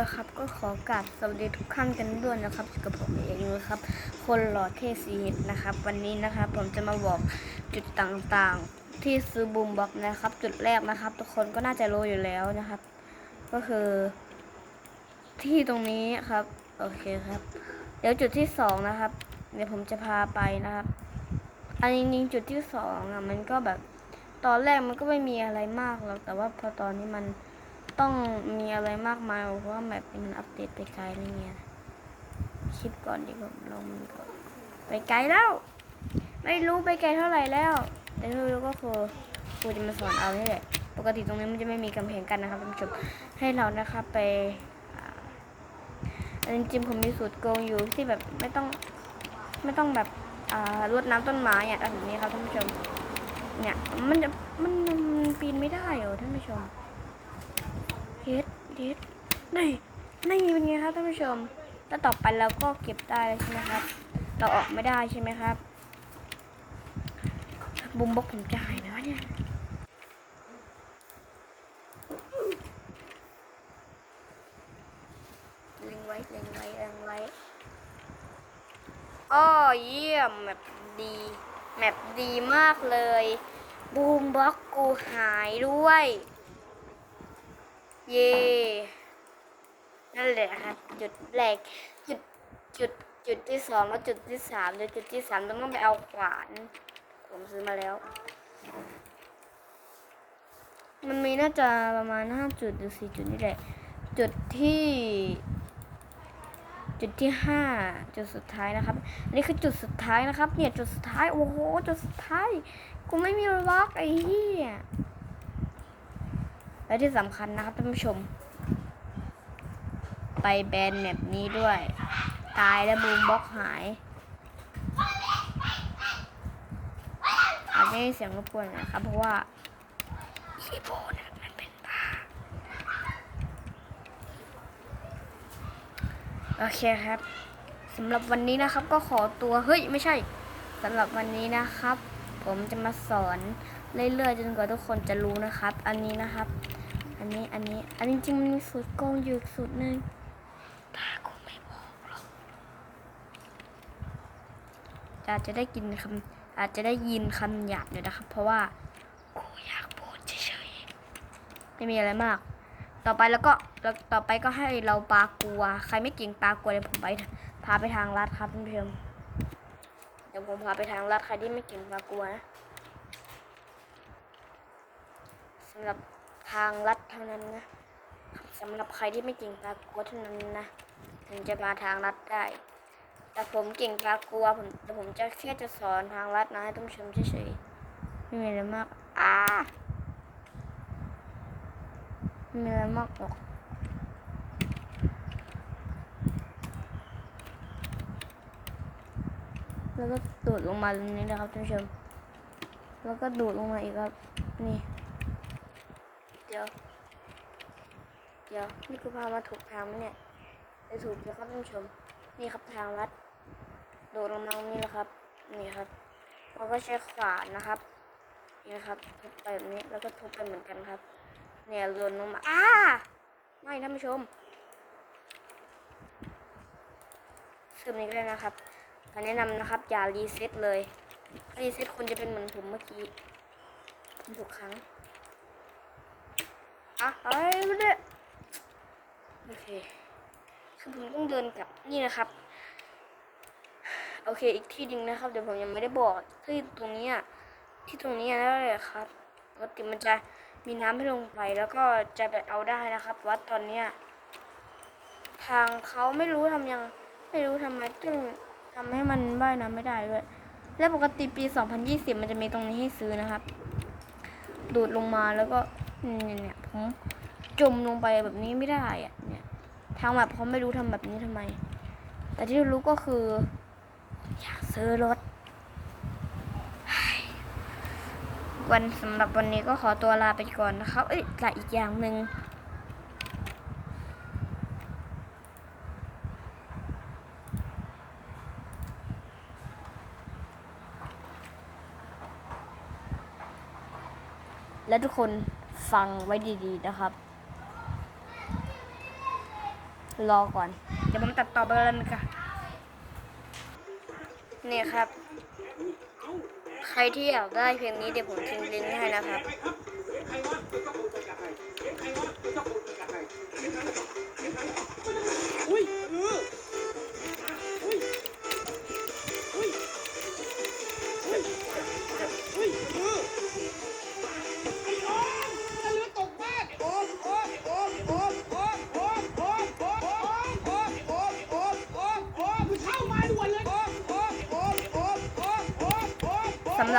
ด้วยครับ ก็ขอกราบสวัสดีทุกท่านกันด้วยนะครับกับผมเองนะครับ คนหล่อเทสีหิตนะครับ วันนี้นะครับผมจะมาบอกจุดต่างๆ ที่ซื้อบูมบ็อกนะครับ จุดแรกนะครับ ทุกคนก็น่าจะรู้อยู่แล้วนะครับ ก็คือ ที่ตรงนี้ครับ โอเคครับ เดี๋ยวจุดที่สองนะครับ เดี๋ยวผมจะพาไปนะครับ อันจริงๆจุดที่สองอะมันก็แบบตอนแรกมันก็ไม่มีอะไรมากหรอกแต่ว่าพอตอนนี้มัน ต้องมีอะไรมากมายเพราะว่าแบบมันอัปเดตไปไกลอะไรเงี้ยคิดก่อนดีกว่าลงมันก่อนไปไกลแล้ว ไม่รู้ไปไกลเท่าไหร่แล้ว แต่ที่รู้ก็คือครูจะมาสอนเอานี่แหละปกติตรงนี้มันจะไม่มีกำแพงกันนะครับท่านผู้ชมให้เรานะครับไปอันจริงผมมีสูตรโกงอยู่ที่แบบไม่ต้องไม่ต้องแบบอ่ารดน้ำต้นไม้อะแบบนี้ครับท่านผู้ชมเนี่ยมันจะมันปีนไม่ได้เหรอท่านผู้ชม ฮ็ดเฮ็ดนี่นี่เป็นไงครับท่านผู้ชม แล้วต่อไปเราก็เก็บได้แล้วใช่ไหมครับ เราออกไม่ได้ใช่ไหมครับ บุมบกผมจ่ายนะเนี่ยเล็งไว้เล็งไว้เล็งไว้อ้อเยี่ยมแมปดี แมปดีมากเลย บูมบล็อกกูหายด้วย เย่นั่นแหละครับจุดแรกจุดจุดจุดที่สองแล้วจุดที่สามเดี๋ยวจุดที่สามต้องต้องไปเอาขวาน ผมซื้อมาแล้ว มันมีน่าจะประมาณห้าจุดหรือสี่จุดนี่แหละ จุดที่ จุดที่ห้าจุดสุดท้ายนะครับอันนี้คือจุดสุดท้ายนะครับ เนี่ยจุดสุดท้ายโอ้โหจุดสุดท้ายกูไม่มีล็อกไอ้เหี้ย และที่สำคัญนะครับท่านผู้ชม ไปแบนแมปนี้ด้วย ตายแล้วบูมบล็อกหาย อาจจะเสียงรบกวนนะครับ เพราะว่าคีย์บอร์ดน่ะมันเป็นบ้าโอเคครับสำหรับวันนี้นะครับก็ขอตัวเฮ้ยไม่ใช่สำหรับวันนี้นะครับ ผมจะมาสอนเรื่อยๆจนกว่าทุกคนจะรู้นะครับ อันนี้นะครับ อันนี้อันนี้ อันนี้จริงๆมันมีสูตรโกงอยู่อีกสูตรหนึ่งตากูไม่บอกหรอกอาจจะได้กินคำอาจจะได้ยินคำหยาบอยู่นะครับ เพราะว่ากูอยากพูดเฉยๆไม่มีอะไรมาก ต่อไปแล้วก็แล้วต่อไปก็ให้เราปลากลัว ใครไม่เก่งปลากลัวเดี๋ยวผมไปพาไปทางลัดครับท่านผู้ชมเดี๋ยวผมพาไปทางลัดใครที่ไม่เก่งปลากลัวนะสำหรับ ทางลัดเท่านั้นนะสำหรับใครที่ไม่เก่งปลากลัวเท่านั้นนะถึงจะมาทางลัดได้ แต่ผมเก่งปลากลัวผมแต่ผมจะแค่จะสอนทางลัดนะให้ท่านผู้ชมเฉยๆไม่มีอะไรมากอ่าไม่มีอะไรมากหรอกแล้วก็ดูดลงมาตรงนี้นะครับท่านผู้ชม แล้วก็ดูดลงมาอีกครับ นี่ เดี๋ยว เดี๋ยวนี่คือพามาถูกทางไหมเนี่ยไปถูกแล้วครับท่านผู้ชม นี่ครับทางลัด โดดลงมาตรงนี้แหละครับ นี่ครับเราก็ใช้ขวานนะครับ นี่นะครับทุบไปแบบนี้แล้วก็ทุบไปเหมือนกันครับ เนี่ยหล่นลงมาอ้าไม่ท่านผู้ชมซึมนี้ก็ได้นะครับขอแนะนำนะครับ อย่ารีเซ็ตเลยรีเซ็ตคุณจะเป็นเหมือนผมเมื่อกี้ทุกครั้ง อะเอ้ไม่ได้โอเค คือผมต้องเดินกลับนี่นะครับ โอเค อีกที่หนึงนะครับ เดี๋ยวผมยังไม่ได้บอกที่ตรงนี้ที่ตรงนี้นั่นแหละครับปกติมันจะมีน้ำให้ลงไปแล้วก็จะไปเอาได้นะครับ วัดตอนเนี้ยทางเขาไม่รู้ทำยังไม่รู้ทำไมจึงทำให้มันว่ายน้ำไม่ได้ด้วย และปกติปี 2020 มันจะมีตรงนี้ให้ซื้อนะครับ ดูดลงมาแล้วก็ เนี่ยเนี่ยผมจมลงไปแบบนี้ไม่ได้อะเนี่ยทางแบบเขาไม่รู้ทำแบบนี้ทำไม แต่ที่รู้ก็คือ อยากซื้อรถ วันสำหรับวันนี้ก็ขอตัวลาไปก่อนนะครับ เอ้ยแต่อีกอย่างหนึ่งและทุกคน ฟังไว้ดีๆนะครับ รอก่อน เดี๋ยวผมตัดต่อไปแล้วนะคะนี่ครับ ใครที่อยากได้เพลงนี้เดี๋ยวผมทิ้งลิงก์ให้นะครับ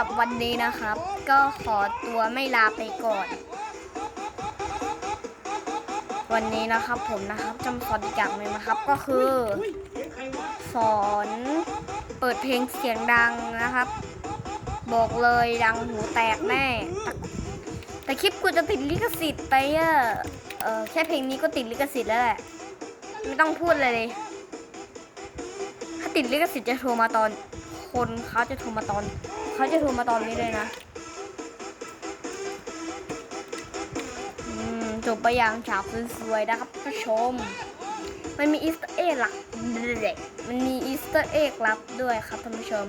รับวันนี้นะครับ ก็ขอตัวไม่ลาไปก่อน วันนี้นะครับผมนะครับจำสอนอีกอย่างหนึ่งนะครับ ก็คือ สอนเปิดเพลงเสียงดังนะครับ บอกเลยดังหูแตกแน่แต่แต่คลิปกูจะติดลิขสิทธิ์ไปอะเออแค่เพลงนี้ก็ติดลิขสิทธิ์แล้วแหละ ไม่ต้องพูดเลย ถ้าติดลิขสิทธิ์จะโทรมาตอน คนเขาจะโทรมาตอน เขาจะโทรมาตอนนี้เลยนะจบไปอย่างฉาบสวยๆนะครับท่านชม มันมีอีสเตอร์เอ็กหลักมันมีอีสเตอร์เอ็กลับด้วยครับท่านผู้ชม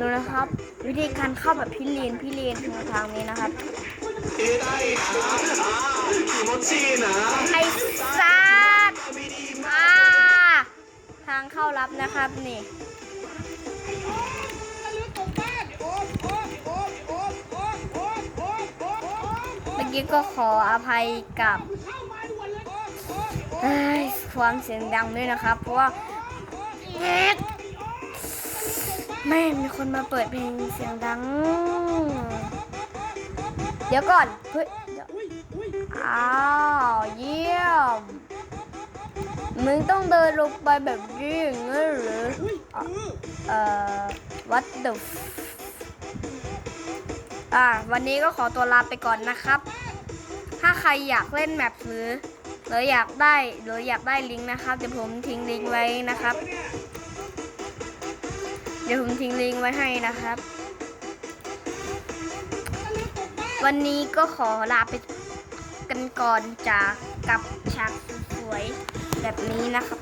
ดูนะครับ วิธีการเข้าแบบพี่เลนพี่เลนทางนี้นะครับ ไอ้ซัดอ่าทางเข้ารับนะครับนี่เมื่อกี้ก็ขออภัยกับเอ้ยความเสียงดังด้วยนะครับ เพราะว่าแอ๊ะแม่มีคนมาเปิดเพลงเสียงดัง เดี๋ยวก่อน เฮ้ยเดี๋ยว อ้าว เยี่ยม มึงต้องเดินลงไปแบบนี้อย่างนั้นเหรือเอ่อ what the f- อ่าวันนี้ก็ขอตัวลาไปก่อนนะครับ ถ้าใครอยากเล่นแมปหรือหรืออยากได้หรืออยากได้ลิงก์นะครับเดี๋ยวผมทิ้งลิงก์ไว้นะครับ เดี๋ยวผมทิ้งลิงก์ไว้ให้นะครับ วันนี้ก็ขอลาไป กันก่อนจากกับฉากสวยๆแบบนี้นะครับ